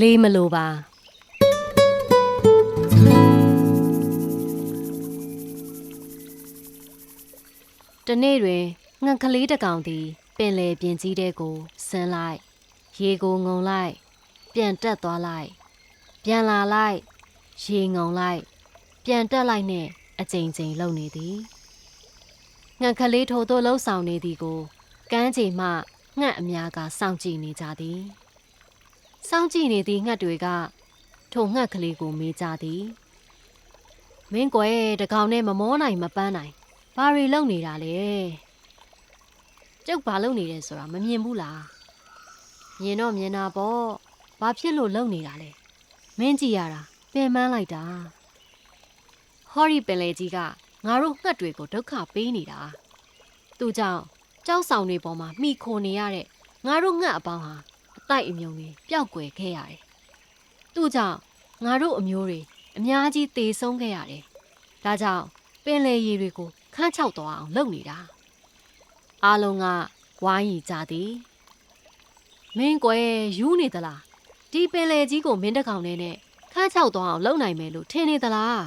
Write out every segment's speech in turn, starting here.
လေးမလိုပါတနေ့တွင်ငှက်ကလေးတစ်ကောင်သည် ပင်လယ်ပြင်ကြီးတဲကိုဆင်းလိုက် ရေကိုငုံလိုက် ပြန်တက်သွားလိုက် ပြန်လာလိုက် ရေငုံလိုက် ပြန်တက်လိုက်နဲ့အကြိမ်ကြိမ်လှုပ်နေသည်ငှက်ကလေးထိုသို့လှုပ်ဆောင်နေသည်ကိုကမ်းခြေမှငှက်အများကစောင့်ကြည့်နေကြသည် စောင့်ကြည့်နေသည့်ငှက်တွေကထိုငှက်ကလေးကိုမေးကြသည်မင်းကွယ်တကောင်နဲ့မမောနိုင်မပန်းနိုင်ဘာတွေလုပ်နေတာလဲကျုပ်ဘာလုပ်နေတယ်ဆိုတာမမြင်ဘူးလားမြင်တော့မြင်တာပေါ့ဘာဖြစ်လို့လုပ်နေတာလဲမင်းကြည့်ရတာပင်ပန်းလိုက်တာဟော်ရီပင်လေကြီးကငါတို့ငှက်တွေကိုဒုက္ခပေးနေတာသူကြောင့်ကြောက်ဆောင်တွေပေါ်မှာမိခိုနေရတဲ့ငါတို့ငှက်အပေါင်းဟာအ တိုက်အမြုံတွေပျောက်ကွယ်ခဲ့ရတယ်သူကြောင့်ငါတို့အမျိုးတွေအများကြီးသေဆုံးခဲ့ရတယ်ဒါကြောင့်ပင်လေရေတွေကိုခန်းချောက်သွားအောင်လုပ်နေတာအားလုံးကဝိုင်းရီကြသည်မင်းကွယ်ယူနေသလားဒီပင်လေကြီးကိုမင်းတစ်ကောင်နဲ့နဲ့ခန်းချောက်သွားအောင်လုပ်နိုင်မယ်လို့ထင်နေသလား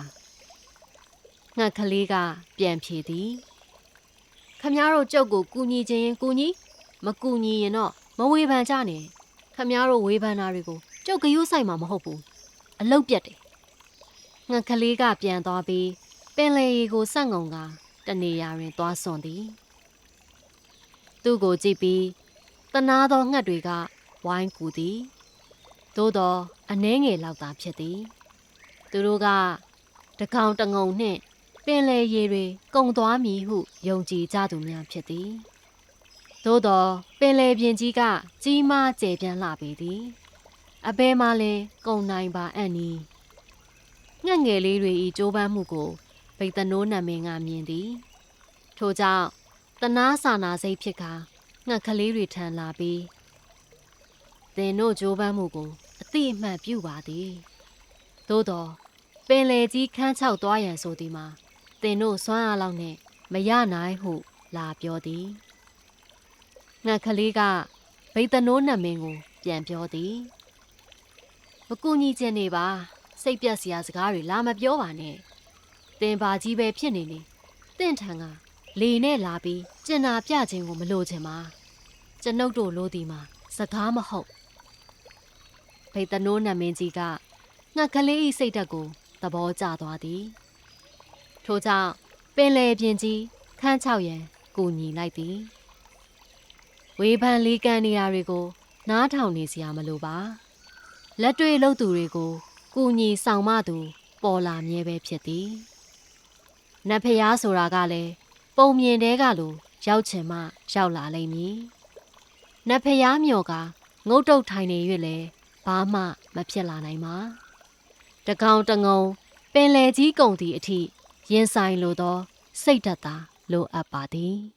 ငှက်ကလေးကပြန်ဖြေသည်ခမည်းတော်ကြုတ်ကိုကူညီခြင်းရင်ကူညီမကူညီရင်တော့မဝေဖန်ကြနဲ့ ခမည်းတော်ဝေဖန်တာတွေကိုကြုတ်ကယူးဆိုင်မှာမဟုတ်ဘူးအလုတ်ပြတ်တယ်ငှက်ကလေးကပြန်သွားပြီးပင်လေရီကိုစက်ငုံကတနေရာတွင်သွားစွန်သည်သူ့ကိုကြည့်ပြီးတနာသောငှက်တွေကဝိုင်းကူသည်သို့သောအနှဲငယ်လောက်သာဖြစ်သည်သူတို့ကတကောင်တငုံနှင့်ပင်လေရီတွေကုံသွားမည်ဟုယုံကြည်ကြသူများဖြစ်သည် သို့သောပင်လေပြင်ကြီးကကြီးမားကျယ်ပြန့်လှပေသည်အဘဲမှလည်းကုံနိုင်ပါအံ့နီငှက်ငယ်လေးတွေဤကြိုးပမ်းမှုကိုဗိတ်တနိုးနံမင်းကမြင်သည်ထို့ကြောင့်တနာစာနာစိတ်ဖြစ်ကာငှက်ကလေးတွေထံလာပြီးသင်တို့ကြိုးပမ်းမှုကိုအတိအမှန်ပြုပါသည်သို့တော့ပင်လေကြီးခန်းချောက်သွားရန်ဆိုသည်မှာသင်တို့စွမ်းအားလောက်နဲ့မရနိုင်ဟုလာပြောသည် ငှက်ကလေးကဗိတ်တနိုးနံမင်းကို ပြန်ပြောသည်မကူညီခြင်းနေပါစိတ်ပြက်စရာစကားတွေလာမပြောပါနဲ့တင်ပါကြီးပဲဖြစ်နေနေတင့်ထန်ကလေနဲ့လာပြီးကျင်နာပြခြင်းကိုမလိုချင်ပါကျွန်ုပ်တို့လိုဒီမှာစကားမဟုတ်ဗိတ်တနိုးနတ်မင်းကြီးကငှက်ကလေးဤစိတ်ဓာတ်ကိုသဘောကျသွားသည်ထို့ကြောင့်ပင်လေပြင်ကြီးခန်းချောက်ရန်ကူညီလိုက်သည် ဝေဖန်လေးကန်နေရာတွေကို နားထောင်နေစရာမလိုပါလက်တွေ့လှုပ်သူတွေကိုကူညီဆောင်မသူ ပေါ်လာမြဲပဲဖြစ်သည်နတ်ဖျားဆိုတာကလည်းပုံမြင်တဲကလိုရောက်ချင်မှရောက်လာလိမ့်မည်နတ်ဖျားမြော်ကငုတ်တုတ်ထိုင်နေ၍လည်းဘာမှမဖြစ်လာနိုင်ပါတကောင်တငုံပင်လေကြီးကုံတီအထိရင်ဆိုင်လိုသော စိတ်ဓာတ်သာလိုအပ်ပါသည်